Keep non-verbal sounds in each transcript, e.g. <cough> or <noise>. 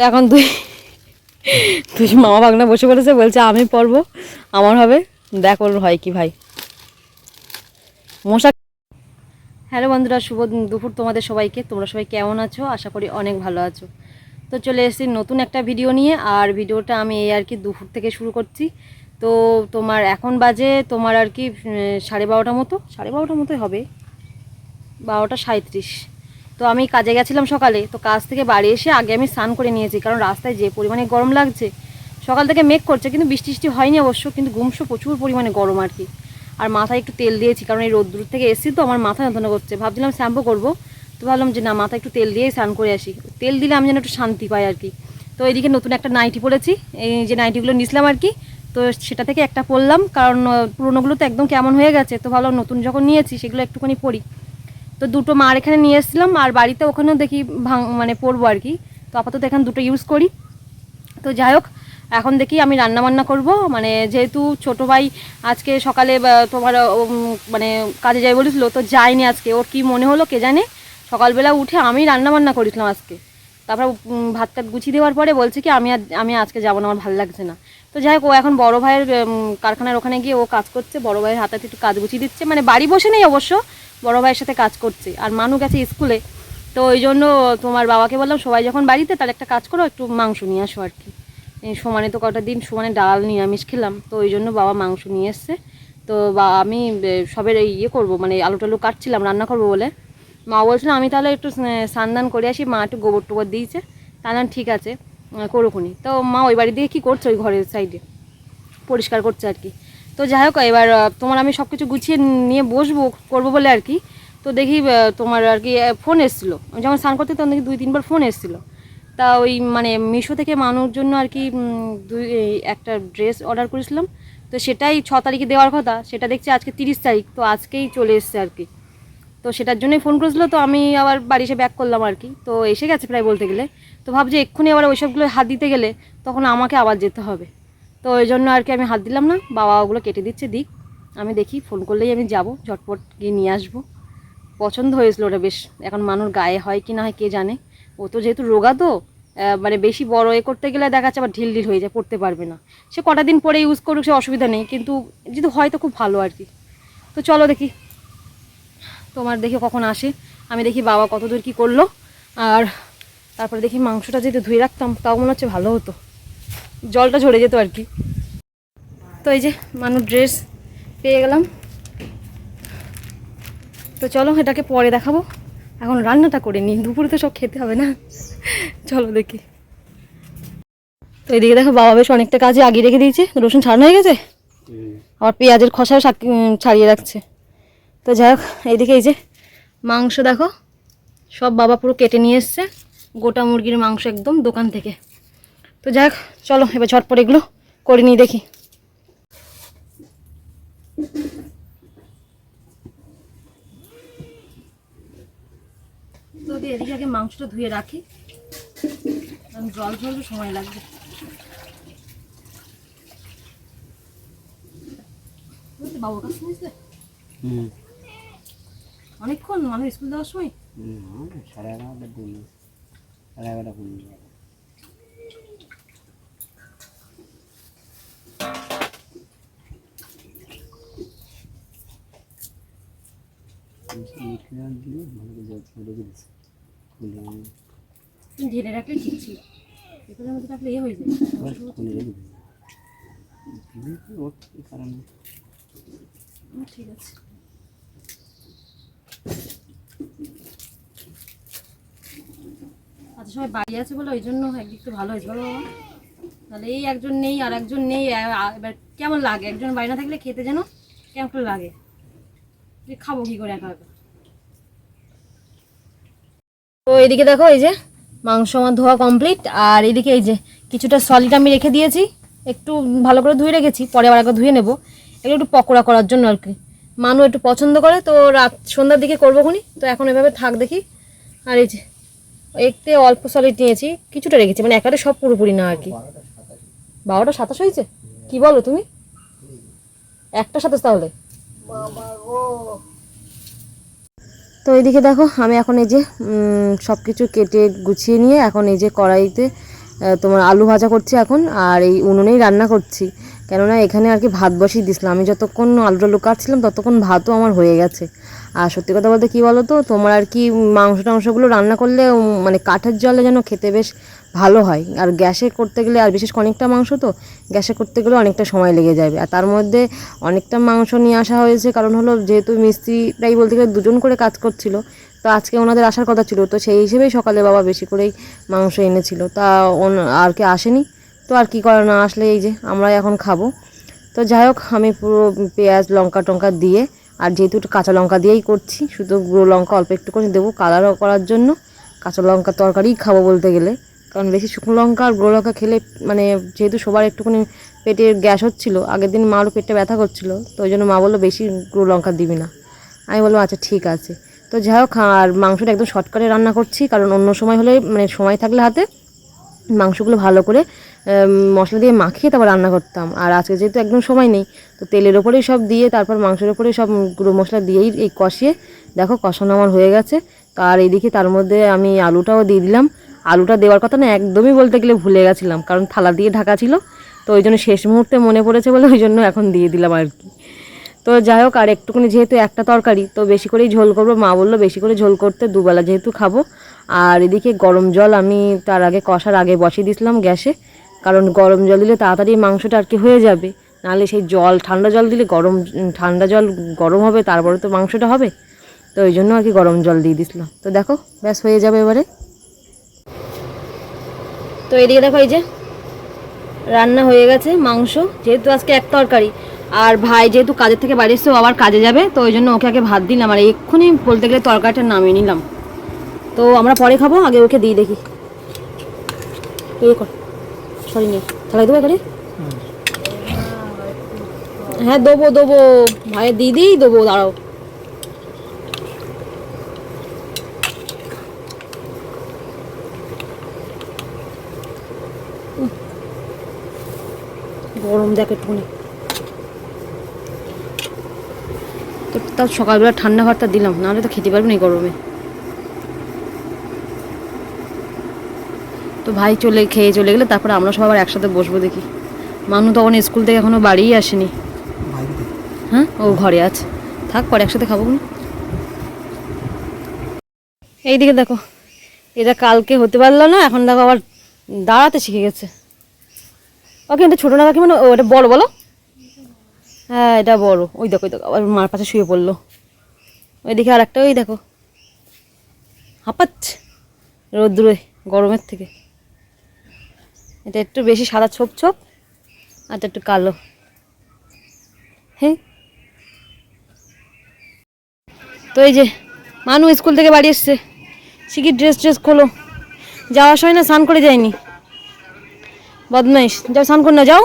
এখন তুই তুই মামা ভাগনা বসে পড়েছে, বলছে, আমি পড়ব, আমার হবে। দেখ হয় কি ভাই। মশা হ্যালো বন্ধুরা, শুভ দুপুর তোমাদের সবাইকে। তোমরা সবাই কেমন আছো? আশা করি অনেক ভালো আছো। তো চলে এসেছি নতুন একটা ভিডিও নিয়ে, আর ভিডিওটা আমি এই আর কি দুপুর থেকে শুরু করছি। তো তোমার এখন বাজে তোমার আর কি সাড়ে বারোটা মতো। সাড়ে বারোটা মতোই হবে। বারোটা সাঁত্রিশ তো আমি কাজে গেছিলাম সকালে, তো কাজ থেকে বাড়ি এসে আগে আমি স্নান করে নিয়েছি, কারণ রাস্তায় যে পরিমাণে গরম লাগছে, সকাল থেকে মেঘ করছে, কিন্তু বৃষ্টি বৃষ্টি হয়নি অবশ্য, কিন্তু গুমসো প্রচুর পরিমাণে গরম আর কি। আর মাথায় একটু তেল দিয়েছি, কারণ এই রোদ্দুর থেকে এসেছি তো, আমার মাথা যন্ত্রণা করছে। ভাবছিলাম শ্যাম্পু করব, তো ভাবলাম যে না মাথা একটু তেল দিয়ে স্নান করে আসি। তেল দিলে আমি যেন একটু শান্তি পাই আর কি। তো এইদিকে নতুন একটা নাইটি পরেছি, এই যে নাইটিগুলো নিছিলাম আর কি, তো সেটা থেকে একটা পরলাম, কারণ, পুরোনোগুলো তো একদম কেমন হয়ে গেছে, তো ভাবলাম নতুন যখন নিয়েছি, সেগুলো একটুখানি পরি। তো দুটো মার এখানে নিয়ে এসেছিলাম, আর বাড়িতে ওখানেও দেখি ভাঙ মানে পরবো আর কি। তো আপাতত এখানে দুটো ইউজ করি। তো যাই হোক, এখন দেখি আমি রান্না বান্না করব। মানে যেহেতু ছোট ভাই আজকে সকালে তোমার মানে কাজে যাই বলেছিল, তো যায়নি আজকে। ওর কি মনে হলো কে জানে? সকালবেলা উঠে আমি রান্না বান্না করেছিলাম আজকে। তারপর ভাত টাত গুছিয়ে দেওয়ার পরে বলছে কি, আমি আমি আজকে যাব না, আমার ভালো লাগছে না। তো যাই হোক, ও এখন বড় ভাইয়ের কারখানার ওখানে গিয়ে ও কাজ করছে। বড় ভাইয়ের হাতে একটু কাজ গুছিয়ে দিচ্ছে। মানে বাড়ি বসে নেই অবশ্য। বড় ভাইয়ের সাথে কাজ করছে। আর মানু গেছে স্কুলে, তো ওই জন্য তোমার বাবাকে বললাম, সবাই যখন বাড়িতে তার একটা কাজ করো, একটু মাংস নিয়ে আসো আর কি। সমানে তো কটা দিন, সমানে ডাল, নিরামিষ খেলাম, তো ওই জন্য বাবা মাংস নিয়ে এসছে। তো বা, আমি সবের এই ইয়ে করব মানে আলু টালু কাটছিলাম, রান্না করব বলে। মা বলছিল, আমি তাহলে একটু স্নান করে আসি, মা একটু গোবর টোবর দিয়েছে, তাহলে ঠিক আছে করুকুনি। তো মা ওই বাড়ি দিয়ে কী করছে, ওই ঘরের সাইডে পরিষ্কার করছে আর কি। তো যাই হোক, এবার তোমার আমি সব কিছু গুছিয়ে নিয়ে বসবো, করব বলে আর কি। তো দেখি তোমার আর কি ফোন এসেছিল। যখন স্নান করতে তখন দেখি দুই, তিনবার ফোন এসেছিল। তা ওই মানে মিশো থেকে মানুষ জন্য আর কি দুই একটা ড্রেস অর্ডার করেছিলাম। তো সেটাই ছ তারিখে দেওয়ার কথা। সেটা দেখছি আজকে তিরিশ তারিখ, তো আজকেই চলে এসছে আর কি। তো সেটার জন্যই ফোন করেছিলো, তো আমি আবার বাড়ি এসে ব্যাক করলাম আর কি। তো এসে গেছে প্রায় বলতে গেলে। তো ভাবছি এক্ষুনি আবার ওইসবগুলো হাত দিতে গেলে তখন আমাকে আবার যেতে হবে। তো ওই জন্য আর কি আমি হাত দিলাম না বাবা ওগুলো কেটে দিচ্ছে, দিক। আমি দেখি ফোন করলেই আমি যাব, ঝটপট গিয়ে নিয়ে আসব। পছন্দ হয়েছিল ওটা বেশ। এখন মানুষ গায়ে হয় কি না হয় কে জানে। ও তো যেহেতু রোগা তো মানে বেশি বড় এ করতে গেলে দেখা যাচ্ছে আবার ঢিল ঢিল হয়ে যায়, পড়তে পারবে না। সে কটা দিন পরে ইউজ করুক, সে অসুবিধা নেই, কিন্তু যদি হয় তো খুব ভালো আর কি। তো চলো দেখি। তোমার দেখি কখন আসে। আমি দেখি বাবা কত দূর কী করল। আর তারপরে দেখি মাংসটা যদি ধুয়ে রাখতাম, তাও মনে হচ্ছে ভালো হতো। জলটা ঝরে যেত আর কি। তো এই যে মানুষ ড্রেস পেয়ে গেলাম। তো চলো এটাকে পরে দেখাবো। এখন রান্নাটা করে নিই দুপুরে তো সব খেতে হবে না। চলো দেখি। তো এদিকে দেখো বাবা বেশ অনেকটা কাজে আগিয়ে রেখে দিয়েছে রসুন ছাড়ানো হয়ে গেছে? আবার পেঁয়াজের খসাও ছাড়িয়ে রাখছে। তো যাই হোক এইদিকে এই যে মাংস দেখো সব বাবা পুরো কেটে নিয়ে এসছে। গোটা মুরগির মাংস একদম দোকান থেকে। তো যাই চলো এবার ঝটপট এগুলো করে নিই দেখি। তো এদিকে আগে মাংসটা ধুয়ে রাখি। কারণ জল ঝরবে সময় লাগবে। বাবুর কাছে নিয়েছিলে? অনেকক্ষণ মানুষ স্কুল যাওয়ার সময়? সাড়ে এগারোটা সাড়ে এগারোটা ঢেলে রাখলে ঠিক ছিল। এগুলোর মধ্যে রাখলে ইয়ে হয়ে যায়। ঠিক আছে। আচ্ছা সবাই বাড়ি আছে বলে ওই জন্য একদিক তো ভালো হয়েছে। বলো তাহলে এই একজন নেই আর একজন নেই এবার কেমন লাগে? একজন বাড়ি না থাকলে খেতে যেন কেমন লাগে? যে খাব কি করে একা একা? তো এদিকে দেখো, এই যে মাংস আমার ধোয়া কমপ্লিট আর এদিকে এই যে কিছুটা সলিড আমি রেখে দিয়েছি, একটু ভালো করে ধুয়ে রেখেছি, পরে আবার একবার ধুয়ে নেব। এগুলো একটু পকোড়া করার জন্য আর কি। মানু একটু পছন্দ করে, তো রাত সন্ধ্যার দিকে করব খুনি, তো এখন এভাবে থাক দেখি। আর এই যে একটু অল্প সলিড নিয়েছি, কিছুটা রেখেছি মানে একারে সব পুরোপুরি না আর কি। বারোটা সাতাশ হয়েছে? কি বলো তুমি? একটা সাতাশ তাহলে? তো এইদিকে দেখো, আমি এখন এই যে সব কিছু কেটে গুছিয়ে নিয়ে এখন এই যে কড়াইতে তোমার আলু ভাজা করছি এখন, আর এই উনুনেই রান্না করছি। কেননা এখানে আর কি ভাত বসিয়ে দিছিলাম। আমি যতক্ষণ আলু টালু কাটছিলাম ততক্ষণ ভাতও আমার হয়ে গেছে। আর সত্যি কথা বলতে কী বলো তো তোমার আর কি মাংস টাংসগুলো রান্না করলে মানে কাঠের জলে যেন খেতে বেশ ভালো হয়। আর গ্যাসে করতে গেলে, আর বিশেষ অনেকটা মাংস তো, গ্যাসে করতে গেলে অনেকটা সময় লেগে যাবে। আর তার মধ্যে অনেকটা মাংস নিয়ে আসা হয়েছে, কারণ হলো যেহেতু মিস্ত্রি মিস্ত্রিটাই বলতে গেলে দুজন করে কাজ করছিল, তো আজকে ওনাদের আসার কথা ছিল, তো সেই হিসেবেই সকালে বাবা বেশি করেই মাংস এনেছিল। তা আর কে আসেনি, তো আর কি করে না আসলে এই যে আমরা এখন খাব। তো যাই হোক, আমি পুরো পেঁয়াজ লঙ্কা টঙ্কা দিয়ে, আর যেহেতু কাঁচা লঙ্কা দিয়েই করছি, শুধু গুঁড়ো লঙ্কা অল্প একটু করে দেবো কালারও করার জন্য। কাঁচা লঙ্কা তরকারিই খাব বলতে গেলে। কারণ বেশি শুকনো লঙ্কা আর গুঁড়ো লঙ্কা খেলে মানে যেহেতু সবার একটুখানি পেটের গ্যাস হচ্ছিল, আগের দিন মারও পেটটা ব্যথা করছিল, তো ওই জন্য মা বলল বেশি গুঁড়ো লঙ্কা দিবি না। আমি বললাম আচ্ছা ঠিক আছে। তো যাই হোক, আর মাংসটা একদম শর্টকাটে রান্না করছি, কারণ অন্য সময় হলে মানে সময় থাকলে হাতে, মাংসগুলো ভালো করে মশলা দিয়ে মাখিয়ে তারপর রান্না করতাম। আর আজকে যেহেতু একদম সময় নেই, তো তেলের ওপরেই সব দিয়ে তারপর মাংসের ওপরেই সব গুঁড়ো মশলা দিয়েই এই কষিয়ে, দেখো কষানো আমার হয়ে গেছে। আর এইদিকে তার মধ্যে আমি আলুটাও দিয়ে দিলাম। আলুটা দেওয়ার কথা না একদমই বলতে গেলে ভুলে গেছিলাম, কারণ থালা দিয়ে ঢাকা ছিল, তো ওই জন্য শেষ মুহূর্তে মনে পড়েছে বলে ওই জন্য এখন দিয়ে দিলাম আর কি। তো যাই হোক, আর একটুখানি যেহেতু একটা তরকারি, তো বেশি করেই ঝোল করব, মা বলল বেশি করে ঝোল করতে দুবেলা যেহেতু খাব। আর এদিকে গরম জল আমি তার আগে কষার আগে বসিয়ে দিয়েছিলাম গ্যাসে, কারণ গরম জল দিলে তাড়াতাড়ি মাংসটা আর কি হয়ে যাবে। নাহলে সেই জল, ঠান্ডা জল দিলে গরম, ঠান্ডা জল গরম হবে, তারপরে তো মাংসটা হবে। তো ওই জন্য আর কি গরম জল দিয়ে দিয়েছিলাম তো দেখো, ব্যাস হয়ে যাবে এবারে। তো এদিকে দেখো এই যে রান্না হয়ে গেছে মাংস যেহেতু আজকে এক তরকারি। আর ভাই যেহেতু কাজের থেকে বাড়ি এসছে আবার কাজে যাবে তো ওই জন্য ওকে আগে ভাত দিলাম। আর এক্ষুনি বলতে গেলে তরকারিটা নামিয়ে নিলাম। তো আমরা পরে খাব আগে ওকে দিয়ে দেখি। এই কর সরি নে থালাই দেবো হ্যাঁ দেবো দেবো। ভাইয়ের দিদিই দেবো দাঁড়াও। গরম দেখ একটুখানি। তো তার সকালবেলা ঠান্ডা ভাতটা দিলাম নাহলে তো খেতে পারব না গরমে। তো ভাই চলে খেয়ে চলে গেলে তারপরে আমরা সবাই আবার একসাথে বসবো দেখি। মানু তখন স্কুল থেকে এখনও বাড়িই আসেনি। হ্যাঁ? ও ঘরে আছে। থাক পরে একসাথে খাব নি। এইদিকে দেখো এটা কালকে হতে পারল না এখন দেখো আবার দাঁড়াতে শিখে গেছে। ওকে এটা ছোটো না কাকি মানে ও, এটা বড় বলো। হ্যাঁ এটা বড়। ওই দেখো ওই দেখো, আবার মার পাশে শুয়ে পড়ল। ওইদিকে আর একটা ওই দেখো। হাঁপাচ্ছে রোদ্দুরে, গরমের থেকে। এটা একটু বেশি সাদা ছোপ ছোপ, আর একটু কালো। হ্যাঁ তো এই যে, মানু স্কুল থেকে বাড়ি এসছে। শিখির ড্রেস ট্রেস খোলো যাওয়ার সময় না, স্নান করে যায়নি। বদমাইশ। যাও স্নান করে না যাও।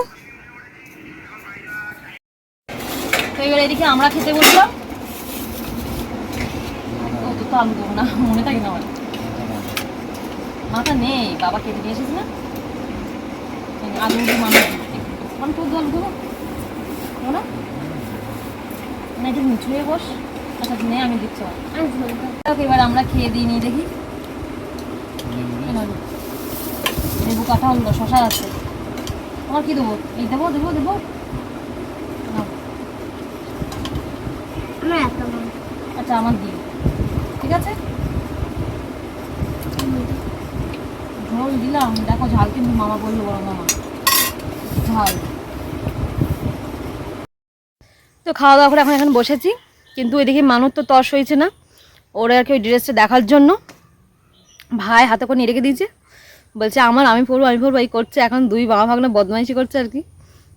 তো এবার এদিকে আমরা খেতে বসলাম। ও তো তো আলু দেবো না মনে থাকে না আমার। মাথা নেই বাবা কেটে নিয়ে এসেছে না? আলু মানুষ আমি আলু দেবো। না? না এটা নিচু হয়ে বস। আচ্ছা নে আমি দিচ্ছি। এবার আমরা খেয়ে দিই নি দেখি। লেবু কাটা হলো শশা আছে। তোমার কি দেবো? এই দেবো দেবো দেবো। আচ্ছা আমার দিই ঠিক আছে? ঝোল দিলাম। দেখো ঝাল কিন্তু মামা বলল বড় মামা। ঝাল। তো খাওয়া দাওয়া করে এখন এখন বসেছি। কিন্তু এদিকে মানুষ তো তর্স হয়েছে না। ওরা আর কি ওই ড্রেসটা দেখার জন্য। ভাই হাতে করে নিয়ে রেখে দিয়েছে। বলছে, আমার, আমি পড়ব আমি পড়ব। এই করছে, এখন দুই বাবা ভাগনা বদমাইশি করছে আর কি।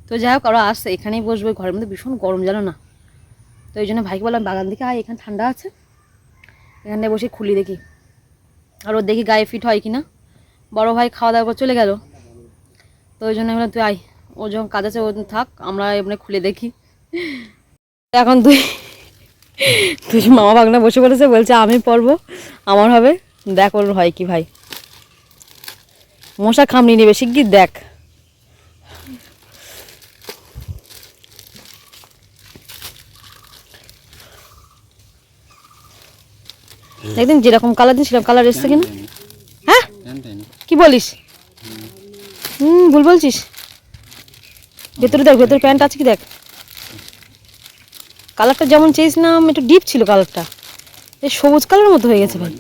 তো যাই হোক, ওরা আসছে, এখানেই বসবো, ঘরের মধ্যে ভীষণ গরম, জানো না? তো ওই জন্য ভাইকে বললাম, বাগান দিকে আয়, এখানে ঠান্ডা আছে। এখানে বসে খুলি দেখি। আর ওর দেখি গায়ে ফিট হয় কি না বড়ো ভাই খাওয়া দাওয়া করে চলে গেল। তো ওই জন্য তুই আয়। ও যখন কাজ আছে, ও থাক, আমরা এমনি খুলে দেখি। এখন তুই তুই মামা বাগনা বসে পড়েছে, বলছে, আমি পড়ব, আমার হবে। দেখ ওর হয় কি ভাই। মশা কামড়ি নেবে, শিগগির দেখ। একদিন যেরকম কালার দিন, সেরকম কালার এসছে কিনা? হ্যাঁ? কি বলিস? হুম, ভুল বলছিস। ভেতরে দেখ, ভেতরে প্যান্ট আছে কি দেখ। কালারটা যেমন চেয়েছিলাম, একটু ডিপ ছিল কালারটা। এই সবুজ কালারের মতো হয়ে গেছে ভাই।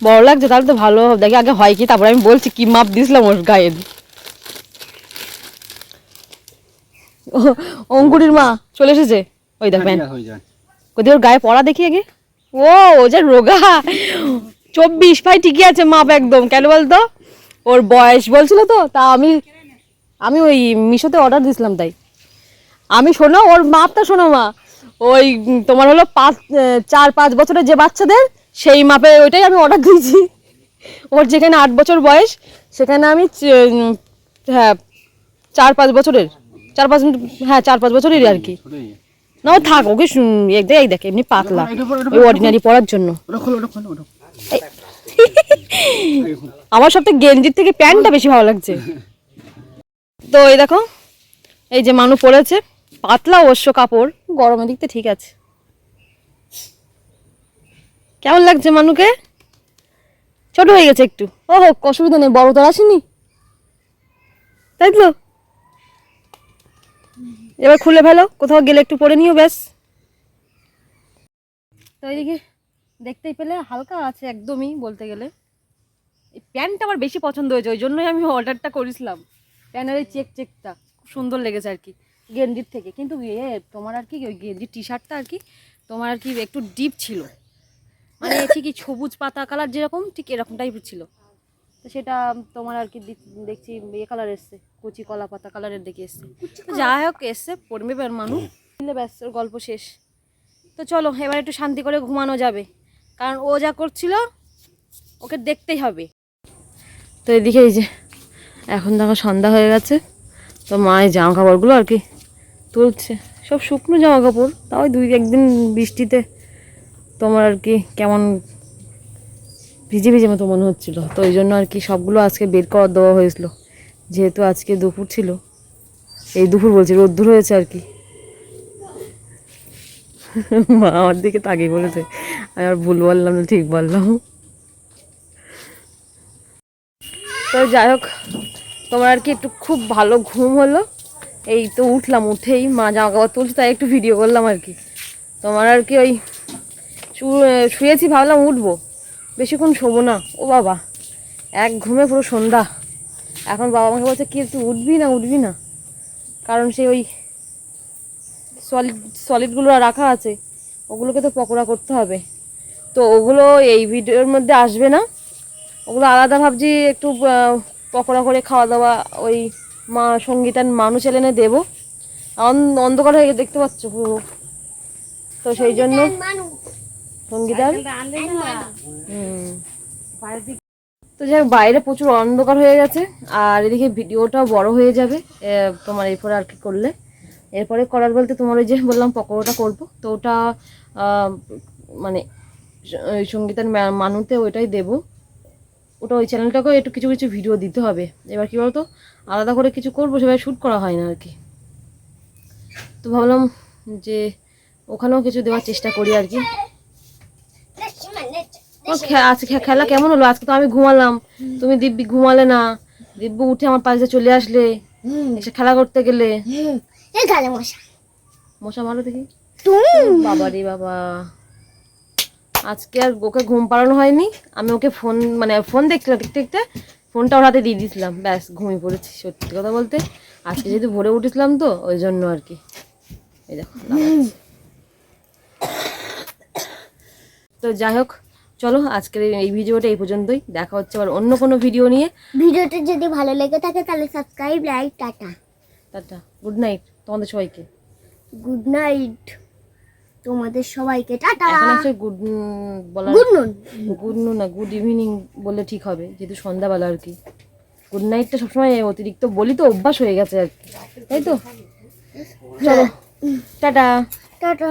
বড় লাগছে তাহলে তো ভালো দেখি আগে হয় কি তারপরে আমি বলছি কি মাপ দিয়েছিলাম ওর গায়ে। অঙ্কুরির মা চলে এসেছে? ওই দেখ প্যান্ট কোথায় ওর গায়ে পড়া দেখি আগে। ও ও যে রোগা। চব্বিশ ভাই ঠিকই আছে মাপ একদম। কেন বলতো? ওর বয়স বলছিল তো তা আমি আমি ওই মিশোতে অর্ডার দিয়েছিলাম তাই। আমি শোনো ওর মাপটা শোনো মা। ওই তোমার হলো পাঁচ চার পাঁচ বছরের যে বাচ্চাদের সেই মাপে ওইটাই আমি অর্ডার দিয়েছি। ওর যেখানে আট বছর বয়স সেখানে আমি হ্যাঁ চার পাঁচ বছরের। চার পাঁচ হ্যাঁ চার পাঁচ বছরেরই আর কি। না ও থাক ওকে এই দেখ দেখ এমনি পাতলা। ওই অর্ডিনারি পড়ার জন্য। আমার সব থেকে গেঞ্জির থেকে প্যান্টটা বেশি ভালো লাগছে। তো এই দেখো এই যে মানু পড়েছে পাতলা অবশ্য কাপড় গরমের দিকতে ঠিক আছে। কেমন লাগছে মানুকে? ছোট হয়ে গেছে একটু। ও হোক অসুবিধা নেই বড় তো আসেনি। তাই তো? এবার খুলে ফেলো কোথাও গেলে একটু পরে নিও ব্যাস। তো এইদিকে দেখতেই পেলে হালকা আছে একদমই বলতে গেলে। এই প্যান্টটা আমার বেশি পছন্দ হয়েছে ওই জন্যই আমি অর্ডারটা করেছিলাম। প্যান্টের এই চেক চেকটা খুব সুন্দর লেগেছে আর কি গেঞ্জির থেকে। কিন্তু এ তোমার আর কি ওই গেঞ্জির টি শার্টটা আর কি তোমার আর কি একটু ডিপ ছিল। মানে ঠিকই সবুজ পাতা কালার যেরকম ঠিক এরকম টাইপের ছিল। তো সেটা তোমার আর কি দেখছি ইয়ে কালার এসছে কচি কলা পাতা কালারের দেখে এসছে। তো যাই হোক এসছে পড়বে এবার মানুষ ব্যাস ওর গল্প শেষ। তো চলো এবার একটু শান্তি করে ঘুমানো যাবে। কারণ ও যা করছিল ওকে দেখতেই হবে। তো এদিকে এই যে এখন দেখো সন্ধ্যা হয়ে গেছে। তো মা এই জামা কাপড়গুলো আর কি তুলছে। সব শুকনো জামা কাপড় তাও দুই একদিন বৃষ্টিতে তোমার আর কি কেমন ভিজে ভিজে মতো মনে হচ্ছিল। তো ওই জন্য আর কি সবগুলো আজকে বের করা দেওয়া হয়েছিল। যেহেতু আজকে দুপুর ছিল, এই দুপুর বলছি, রোদ্দুর হয়েছে আর কি। <laughs> মা আমার দিকে তাকিয়ে বলেছে, আমি আর ভুল বললাম না, ঠিক বললাম। তো যাই হোক, তোমার আর কি একটু খুব ভালো ঘুম হলো। এই তো উঠলাম, উঠেই মা জামা কাপড় তুলছে, তাই একটু ভিডিও করলাম আর কি। তোমার আর কি ওই শুয়েছি, ভাবলাম উঠবো। বেশিক্ষণ শোবো না। ও বাবা, এক ঘুমে পুরো সন্ধ্যা। এখন বাবা আমাকে বলছে, কি তুই উঠবি না উঠবি না? কারণ সে ওই সলিড সলিডগুলো রাখা আছে, ওগুলোকে তো পকোড়া করতে হবে। তো ওগুলো এই ভিডিওর মধ্যে আসবে না। ওগুলো আলাদা ভাবছি একটু পকোড়া করে খাওয়া দাওয়া ওই মা, সঙ্গীতার মানুষ এলেনে দেবো। অন- অন্ধকার হয়ে দেখতে পাচ্ছ পুরো। তো সেই জন্য সঙ্গীতার তো যাই হোক, বাইরে প্রচুর অন্ধকার হয়ে গেছে আর এদিকে ভিডিওটাও বড় হয়ে যাবে তোমার এরপরে আর কি করলে। এরপরে করার বলতে তোমার ওই যে বললাম পকোড়াটা করব। তো ওটা মানে সঙ্গীতার মানুতে ওইটাই দেব। ওটা ওই চ্যানেলটাকেও একটু কিছু কিছু ভিডিও দিতে হবে। এবার কী বলতো আলাদা করে কিছু করব সেভাবে শ্যুট করা হয় না আর কি। তো ভাবলাম যে ওখানেও কিছু দেওয়ার চেষ্টা করি আর কি। আজকে খেলা কেমন হলো? আজকে তো আমি ঘুমালাম। তুমি দিব্যি ঘুমালে না। দিব্যি উঠে আমার পাশে চলে আসলে। এসে খেলা করতে গেলে। মশা। মশা মারো দেখি। তুমি। বাবা রে বাবা। আজকে আর ওকে ঘুম পাড়ানো হয়নি। আমি ওকে ফোন মানে ফোন দেখছিলাম দেখতে দেখতে ফোনটা ওর হাতে দিয়ে দিয়েছিলাম। ব্যাস ঘুমিয়ে পড়েছি সত্যি কথা বলতে। আজকে যেহেতু ভোরে উঠেছিলাম তো ওই জন্য আর কি। এই দেখো তো যাই হোক চলো আজকের এই- ভিডিওটা এই পর্যন্তই। দেখা হচ্ছে আবার অন্য কোনো ভিডিও নিয়ে। ভিডিওটা যদি ভালো লেগে থাকে তাহলে subscribe like tata. Tata. Good night তোমাদের সবাইকে। গুড নাইট তোমাদের সবাইকে। টাটা! এখন আসলে গুড বলার গুড নুন গুড নুন না গুড ইভিনিং বললে ঠিক হবে যেহেতু সন্ধ্যাবেলা আর কি। গুড নাইটটা সবসময় অতিরিক্ত বলি তো অভ্যাস হয়ে গেছে আর কি। তাই তো? চলো। টাটা। টাটা।